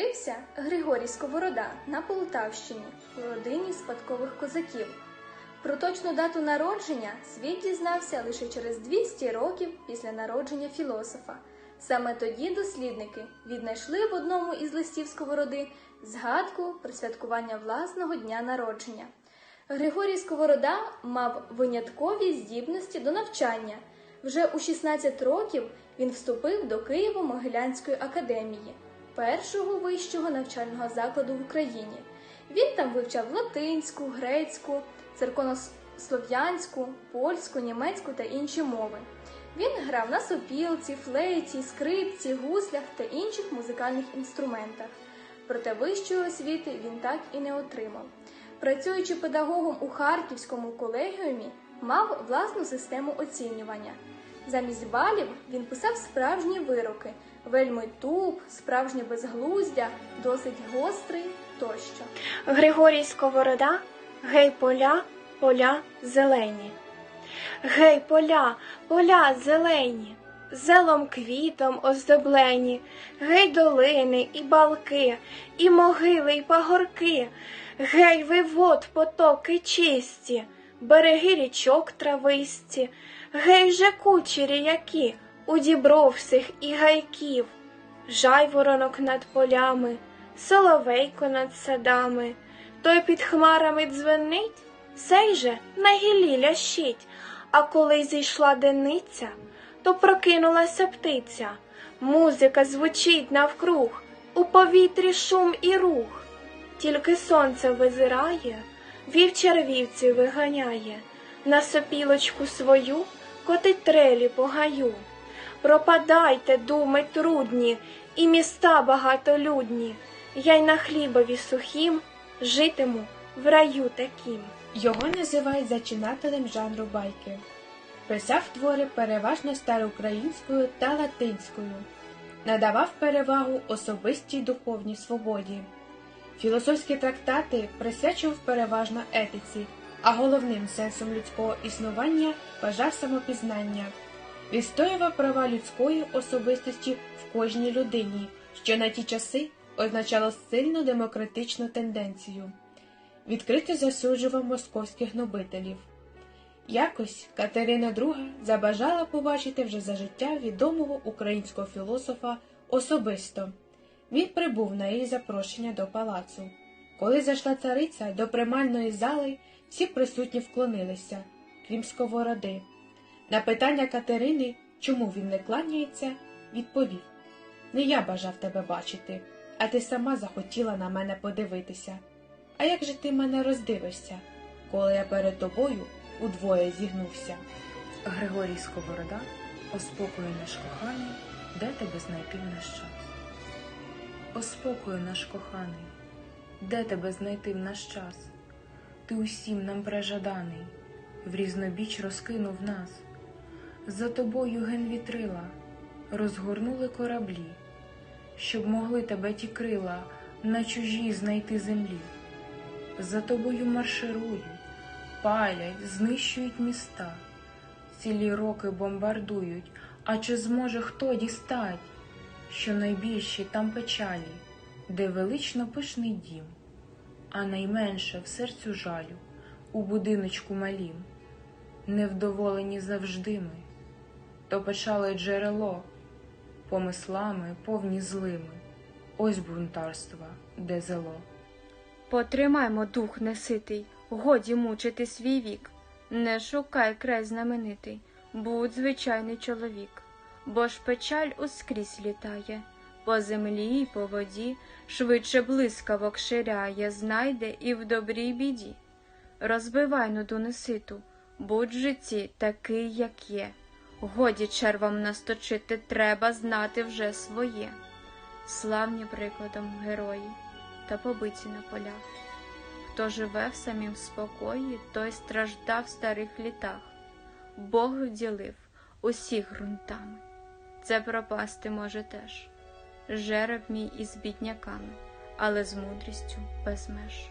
Народився Григорій Сковорода на Полтавщині у родині спадкових козаків. Про точну дату народження світ дізнався лише через 200 років після народження філософа. Саме тоді дослідники віднайшли в одному із листів Сковороди згадку про святкування власного дня народження. Григорій Сковорода мав виняткові здібності до навчання. Вже у 16 років він вступив до Києво-Могилянської академії, першого вищого навчального закладу в Україні. Він там вивчав латинську, грецьку, церковнослов'янську, польську, німецьку та інші мови. Він грав на сопілці, флейті, скрипці, гуслях та інших музикальних інструментах. Проте вищої освіти він так і не отримав. Працюючи педагогом у Харківському колегіумі, мав власну систему оцінювання. Замість балів він писав справжні вироки, вельми туп, справжнє безглуздя, досить гострий тощо. Григорій Сковорода, гей поля, поля зелені. Гей поля, поля зелені, зелом квітом оздоблені, гей долини і балки, і могили, і пагорки, гей вивод потоки чисті, береги річок трависті, гей же кучері які, у дібровсих і гайків, жайворонок над полями, соловейко над садами, той під хмарами дзвенить, сей же на гіллі лящить, а коли зійшла дениця, то прокинулася птиця, музика звучить навкруг, у повітрі шум і рух, тільки сонце визирає, вівчар вівці виганяє, на сопілочку свою котить трелі по гаю. Пропадайте, думи трудні, і міста багатолюдні, я й на хлібові сухім житиму в раю таким. Його називають зачинателем жанру байки. Писав твори переважно староукраїнською та латинською, надавав перевагу особистій духовній свободі. Філософські трактати присвячував переважно етиці, а головним сенсом людського існування вважав самопізнання, відстоював права людської особистості в кожній людині, що на ті часи означало сильну демократичну тенденцію відкрито засуджував московських гнобителів. Якось Катерина II забажала побачити вже за життя відомого українського філософа особисто. Він прибув на її запрошення до палацу. Коли зайшла цариця до примальної зали, всі присутні вклонилися, крім сковороди. На питання Катерини, чому він не кланяється, відповів Не я бажав тебе бачити, а ти сама захотіла на мене подивитися. А як же ти мене роздивишся, коли я перед тобою удвоє зігнувся? Григорій Сковорода, о спокою наш коханий, де тебе знайти наш час? О спокою наш коханий, де тебе знайти в наш час? Ти усім нам прежаданий, в різнобіч розкинув нас. За тобою ген вітрила, розгорнули кораблі, щоб могли тебе ті крила на чужій знайти землі. За тобою марширують, палять, знищують міста, цілі роки бомбардують, а чи зможе хто дістать, що найбільші там печалі, де велично пишний дім, а найменше в серцю жалю у будиночку малім, невдоволені завжди ми, то печали джерело, помислами повні злими, ось бунтарства, де зело. Потримаймо дух неситий, годі мучити свій вік. Не шукай край знаменитий, будь звичайний чоловік, бо ж печаль ускрізь літає, по землі й по воді, швидше блискавок ширяє, знайде і в добрій біді. Розбивай нуду неситу, будь житті такий, як є. Годі червам насточити, треба знати вже своє. Славні прикладом герої та побиті на полях. Хто живе в самім спокої, той страждав в старих літах. Бог вділив усіх ґрунтами. Це пропасти може теж. Жереб мій із бідняками, але з мудрістю без меж.